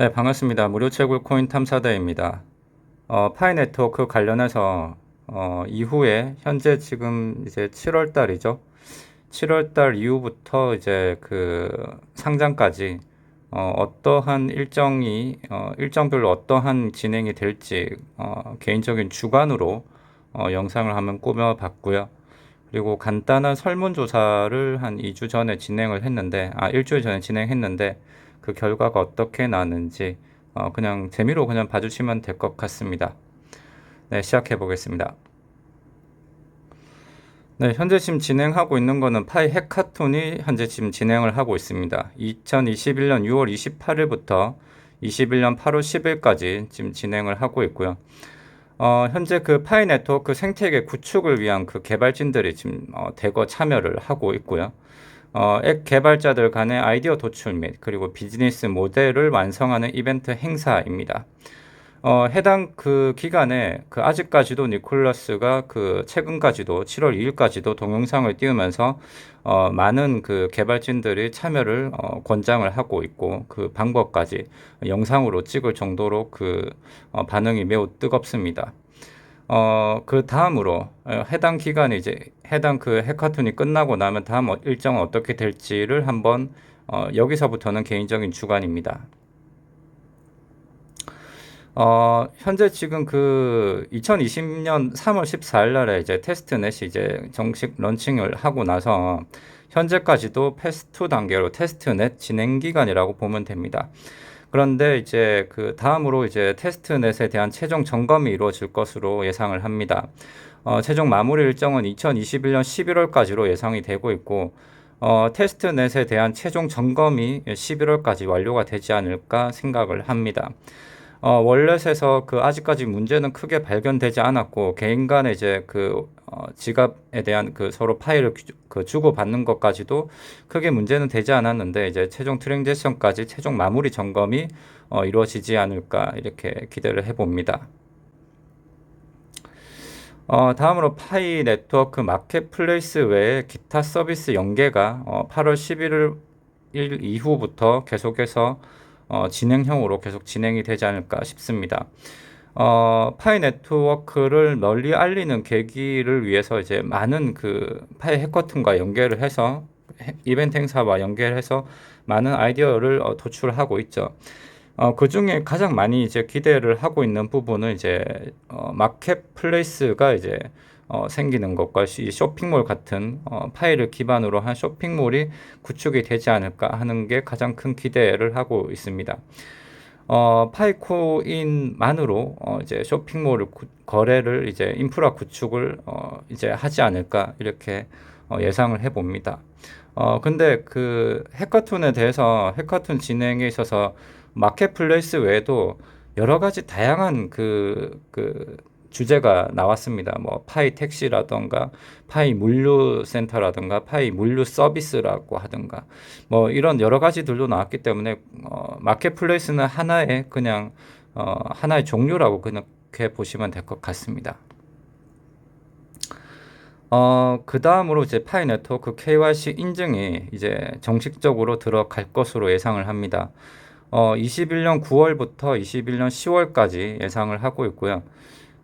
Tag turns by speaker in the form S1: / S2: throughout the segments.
S1: 네, 반갑습니다. 무료 채굴 코인 탐사대입니다. 어, 파이 네트워크 관련해서 어, 이후에 현재 지금 이제 7월 달이죠. 7월 달 이후부터 이제 그 상장까지 어, 어떠한 일정이 어, 일정별로 어떠한 진행이 될지 어, 개인적인 주관으로 어, 영상을 한번 꾸며 봤고요. 그리고 간단한 설문조사를 한 2주 전에 진행을 했는데, 아, 일주일 전에 진행했는데, 그 결과가 어떻게 나는지, 어, 그냥 재미로 그냥 봐주시면 될 것 같습니다. 네, 시작해 보겠습니다. 네, 현재 지금 진행하고 있는 거는 파이 해카톤이 현재 지금 진행을 하고 있습니다. 2021년 6월 28일부터 21년 8월 10일까지 지금 진행을 하고 있고요. 어, 현재 그 파이 네트워크 생태계 구축을 위한 그 개발진들이 지금 어, 대거 참여를 하고 있고요. 어, 앱 개발자들 간의 아이디어 도출 및 그리고 비즈니스 모델을 완성하는 이벤트 행사입니다. 어, 해당 그 기간에 그 아직까지도 니콜라스가 그 최근까지도 7월 2일까지도 동영상을 띄우면서 어, 많은 그 개발진들이 참여를 어, 권장을 하고 있고 그 방법까지 영상으로 찍을 정도로 그 어, 반응이 매우 뜨겁습니다. 어, 그 다음으로 어, 해당 기간이 이제 해당 그 해카톤이 끝나고 나면 다음 어, 일정은 어떻게 될지를 한번 어, 여기서부터는 개인적인 주관입니다. 어, 현재 지금 그 2020년 3월 14일 날에 이제 테스트넷이 이제 정식 런칭을 하고 나서 현재까지도 패스2 단계로 테스트넷 진행 기간이라고 보면 됩니다. 그런데 이제 그 다음으로 이제 테스트넷에 대한 최종 점검이 이루어질 것으로 예상을 합니다. 어, 최종 마무리 일정은 2021년 11월까지로 예상이 되고 있고 어, 테스트넷에 대한 최종 점검이 11월까지 완료가 되지 않을까 생각을 합니다. 어, 월렛에서 그 아직까지 문제는 크게 발견되지 않았고 개인 간의 이제 그 어, 지갑에 대한 그 서로 파일을 그 주고 받는 것까지도 크게 문제는 되지 않았는데 이제 최종 트랜제션까지 최종 마무리 점검이 어, 이루어지지 않을까 이렇게 기대를 해봅니다. 어, 다음으로 파이 네트워크 마켓플레이스 외에 기타 서비스 연계가 어, 8월 11일 이후부터 계속해서 어, 진행형으로 계속 진행이 되지 않을까 싶습니다. 어, 파이 네트워크를 널리 알리는 계기를 위해서 이제 많은 그 파이 해커튼과 연계를 해서 이벤트 행사와 연계해서 많은 아이디어를 어, 도출하고 있죠. 어, 그 중에 가장 많이 이제 기대를 하고 있는 부분은 이제 어, 마켓플레이스가 이제 어, 생기는 것과 쇼핑몰 같은 어, 파일을 기반으로 한 쇼핑몰이 구축이 되지 않을까 하는 게 가장 큰 기대를 하고 있습니다. 어, 파이코인만으로 어, 이제 쇼핑몰을 구, 거래를 이제 인프라 구축을 어, 이제 하지 않을까 이렇게 어, 예상을 해봅니다. 어, 근데 그 해커톤에 대해서 해커톤 진행에 있어서 마켓플레이스 외에도 여러 가지 다양한 그, 그 주제가 나왔습니다. 뭐 파이 택시라던가 파이 물류 센터라든가 파이 물류 서비스라고 하든가 뭐 이런 여러 가지들도 나왔기 때문에 어, 마켓플레이스는 하나의 그냥 어, 하나의 종류라고 그렇게 보시면 될 것 같습니다. 어, 그 다음으로 이제 파이 네트워크 KYC 인증이 이제 정식적으로 들어갈 것으로 예상을 합니다. 어, 21년 9월부터 21년 10월까지 예상을 하고 있고요.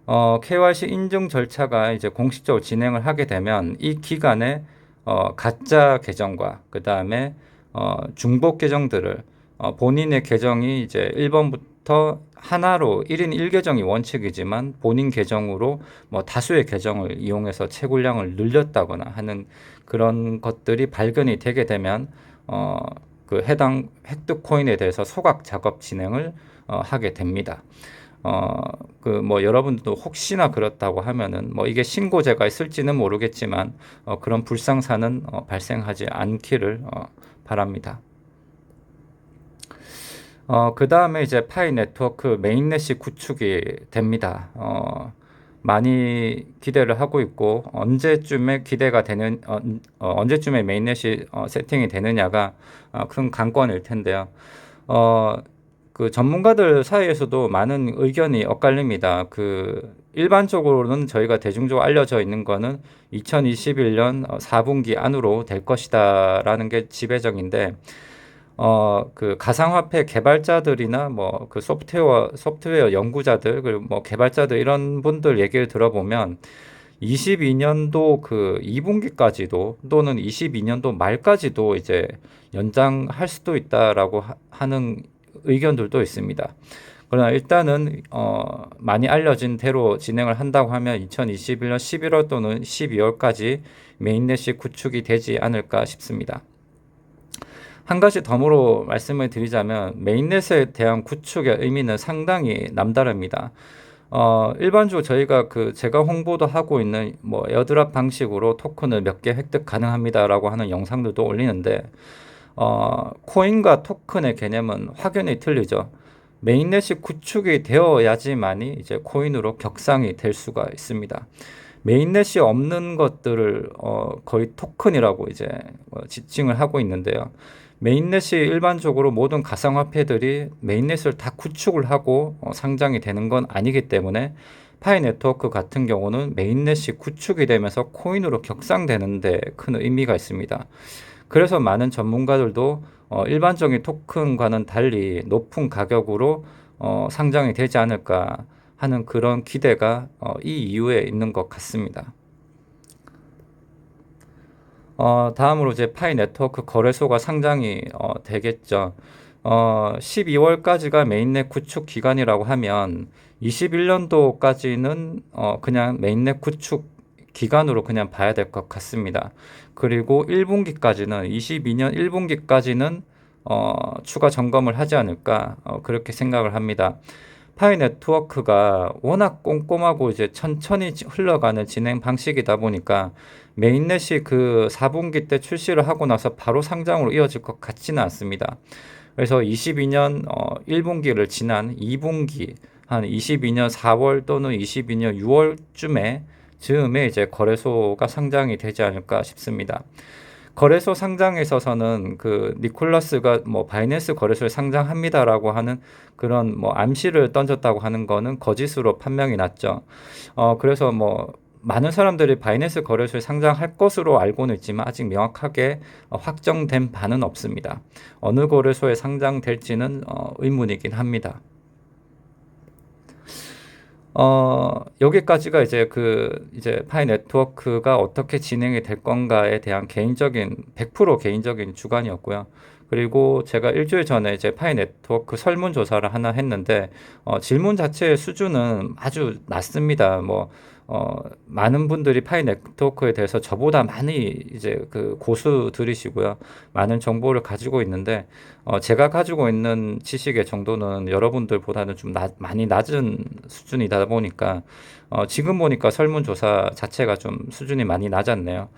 S1: 어, KYC 인증 절차가 이제 공식적으로 진행을 하게 되면 이 기간에 어, 가짜 계정과 그 다음에 어, 중복 계정들을 어, 본인의 계정이 이제 1번부터 하나로 1인 1계정이 원칙이지만 본인 계정으로 뭐 다수의 계정을 이용해서 채굴량을 늘렸다거나 하는 그런 것들이 발견이 되게 되면 어, 그 해당 획득 코인에 대해서 소각 작업 진행을 어, 하게 됩니다. 어, 그 뭐 여러분도 혹시나 그렇다고 하면은 뭐 이게 신고제가 있을지는 모르겠지만 어, 그런 불상사는 어, 발생하지 않기를 어, 바랍니다. 어, 그 다음에 이제 파이 네트워크 메인넷이 구축이 됩니다. 어, 많이 기대를 하고 있고 언제쯤에 기대가 되는 어, 어, 언제쯤에 메인넷이 어, 세팅이 되느냐가 어, 큰 관건일 텐데요. 어, 그 전문가들 사이에서도 많은 의견이 엇갈립니다. 그 일반적으로는 저희가 대중적으로 알려져 있는 거는 2021년 4분기 안으로 될 것이다라는 게 지배적인데 어, 그 가상화폐 개발자들이나 뭐 그 소프트웨어 소프트웨어 연구자들 그리고 뭐 개발자들 이런 분들 얘기를 들어보면 22년도 그 2분기까지도 또는 22년도 말까지도 이제 연장할 수도 있다라고 하, 하는 의견들도 있습니다. 그러나 일단은 어 많이 알려진 대로 진행을 한다고 하면 2021년 11월 또는 12월까지 메인넷이 구축이 되지 않을까 싶습니다. 한 가지 덤으로 말씀을 드리자면 메인넷에 대한 구축의 의미는 상당히 남다릅니다. 어, 일반적으로 저희가 그 제가 홍보도 하고 있는 뭐 에어드랍 방식으로 토큰을 몇 개 획득 가능합니다라고 하는 영상들도 올리는데 어, 코인과 토큰의 개념은 확연히 틀리죠. 메인넷이 구축이 되어야지만이 이제 코인으로 격상이 될 수가 있습니다. 메인넷이 없는 것들을 어, 거의 토큰이라고 이제 어, 지칭을 하고 있는데요. 메인넷이 일반적으로 모든 가상화폐들이 메인넷을 다 구축을 하고 어, 상장이 되는 건 아니기 때문에 파이 네트워크 같은 경우는 메인넷이 구축이 되면서 코인으로 격상되는데 큰 의미가 있습니다. 그래서 많은 전문가들도 어, 일반적인 토큰과는 달리 높은 가격으로 어, 상장이 되지 않을까 하는 그런 기대가 어, 이 이유에 있는 것 같습니다. 어, 다음으로 이제 파이 네트워크 거래소가 상장이 어, 되겠죠. 어, 12월까지가 메인넷 구축 기간이라고 하면 21년도까지는 어, 그냥 메인넷 구축 기간으로 그냥 봐야 될 것 같습니다. 그리고 1분기까지는 22년 1분기까지는 어, 추가 점검을 하지 않을까 어, 그렇게 생각을 합니다. 파이 네트워크가 워낙 꼼꼼하고 이제 천천히 흘러가는 진행 방식이다 보니까 메인넷이 그 4분기 때 출시를 하고 나서 바로 상장으로 이어질 것 같지는 않습니다. 그래서 22년 어, 1분기를 지난 2분기 한 22년 4월 또는 22년 6월쯤에 즈음에 이제 거래소가 상장이 되지 않을까 싶습니다. 거래소 상장에 있어서는 그 니콜라스가 뭐 바이낸스 거래소에 상장합니다라고 하는 그런 뭐 암시를 던졌다고 하는 거는 거짓으로 판명이 났죠. 어 그래서 뭐 많은 사람들이 바이낸스 거래소에 상장할 것으로 알고는 있지만 아직 명확하게 확정된 바는 없습니다. 어느 거래소에 상장될지는 어, 의문이긴 합니다. 어, 여기까지가 이제 그 이제 파이 네트워크가 어떻게 진행이 될 건가에 대한 개인적인 100% 개인적인 주관이었고요. 그리고 제가 일주일 전에 이제 파이 네트워크 설문조사를 하나 했는데 어, 질문 자체의 수준은 아주 낮습니다. 뭐 어, 많은 분들이 파이 네트워크에 대해서 저보다 많이 이제 그 고수들이시고요. 많은 정보를 가지고 있는데, 어, 제가 가지고 있는 지식의 정도는 여러분들보다는 좀 낮, 많이 낮은 수준이다 보니까, 어, 지금 보니까 설문조사 자체가 좀 수준이 많이 낮았네요.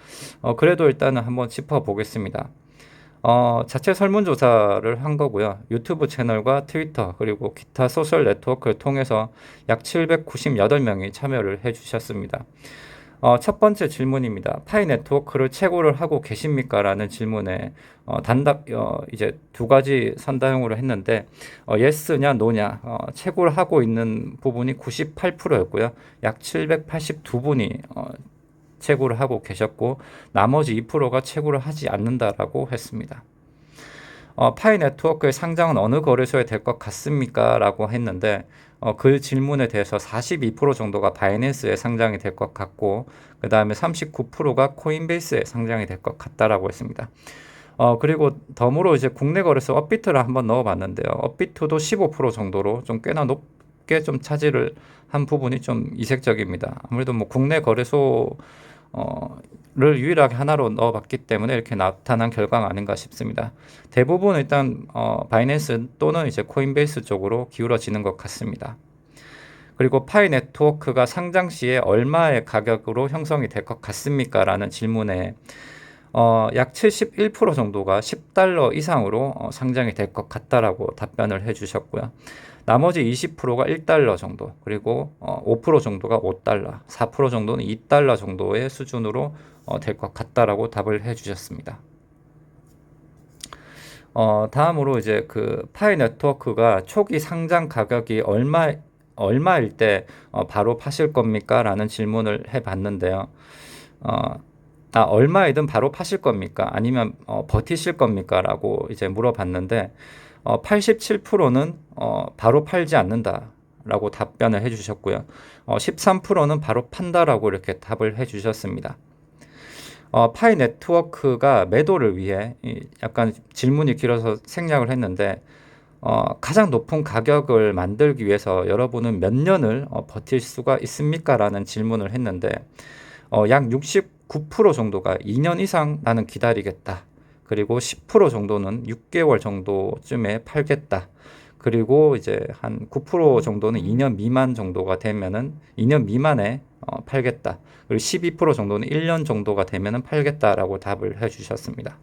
S1: 어, 그래도 일단은 한번 짚어보겠습니다. 어, 자체 설문조사를 한 거고요. 유튜브 채널과 트위터 그리고 기타 소셜 네트워크를 통해서 약 798명이 참여를 해주셨습니다. 어, 첫 번째 질문입니다. 파이 네트워크를 채굴을 하고 계십니까? 라는 질문에 어, 단답 어, 이제 두 가지 선다형으로 했는데 어, 예스냐 노냐 어, 채굴하고 있는 부분이 98%였고요. 약 782분이 어, 채굴을 하고 계셨고 나머지 2%가 채굴을 하지 않는다라고 했습니다. 어, 파이 네트워크의 상장은 어느 거래소에 될 것 같습니까? 라고 했는데 어, 그 질문에 대해서 42% 정도가 바이낸스에 상장이 될 것 같고 그 다음에 39%가 코인베이스에 상장이 될 것 같다라고 했습니다. 어, 그리고 덤으로 이제 국내 거래소 업비트를 한번 넣어봤는데요. 업비트도 15% 정도로 좀 꽤나 높게 좀 차지를 한 부분이 좀 이색적입니다. 아무래도 뭐 국내 거래소 어,를 유일하게 하나로 넣어봤기 때문에 이렇게 나타난 결과가 아닌가 싶습니다. 대부분 일단 어, 바이낸스 또는 이제 코인베이스 쪽으로 기울어지는 것 같습니다. 그리고 파이 네트워크가 상장 시에 얼마의 가격으로 형성이 될 것 같습니까? 라는 질문에 어, 약 71% 정도가 10달러 이상으로 어, 상장이 될 것 같다라고 답변을 해주셨고요. 나머지 20%가 1달러 정도, 그리고 어, 5% 정도가 5달러, 4% 정도는 2달러 정도의 수준으로 어, 될 것 같다라고 답을 해주셨습니다. 어, 다음으로 이제 그 파이 네트워크가 초기 상장 가격이 얼마 얼마일 때 어, 바로 파실 겁니까? 라는 질문을 해봤는데요. 어, 아, 얼마이든 바로 파실 겁니까? 아니면 어, 버티실 겁니까? 라고 이제 물어봤는데 어, 87%는 어, 바로 팔지 않는다. 라고 답변을 해주셨고요. 어, 13%는 바로 판다라고 이렇게 답을 해주셨습니다. 어, 파이 네트워크가 매도를 위해 이 약간 질문이 길어서 생략을 했는데 어, 가장 높은 가격을 만들기 위해서 여러분은 몇 년을 어, 버틸 수가 있습니까? 라는 질문을 했는데 어, 약 69% 정도가 2년 이상 나는 기다리겠다. 그리고 10% 정도는 6개월 정도쯤에 팔겠다. 그리고 이제 한 9% 정도는 2년 미만 정도가 되면은 2년 미만에 어, 팔겠다. 그리고 12% 정도는 1년 정도가 되면은 팔겠다라고 답을 해 주셨습니다.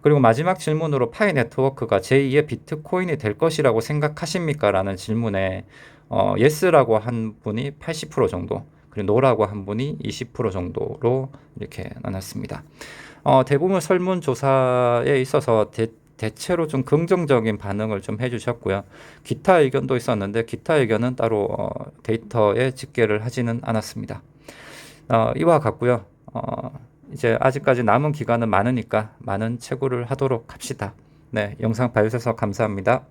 S1: 그리고 마지막 질문으로 파이 네트워크가 제2의 비트코인이 될 것이라고 생각하십니까? 라는 질문에 어, 예스라고 한 분이 80% 정도, 그리고 노라고 한 분이 20% 정도로 이렇게 나눴습니다. 어, 대부분 설문조사에 있어서 대, 대체로 좀 긍정적인 반응을 좀 해주셨고요. 기타 의견도 있었는데 기타 의견은 따로 어, 데이터에 집계를 하지는 않았습니다. 어, 이와 같고요. 어, 이제 아직까지 남은 기간은 많으니까 많은 채굴을 하도록 합시다. 네, 영상 봐주셔서 감사합니다.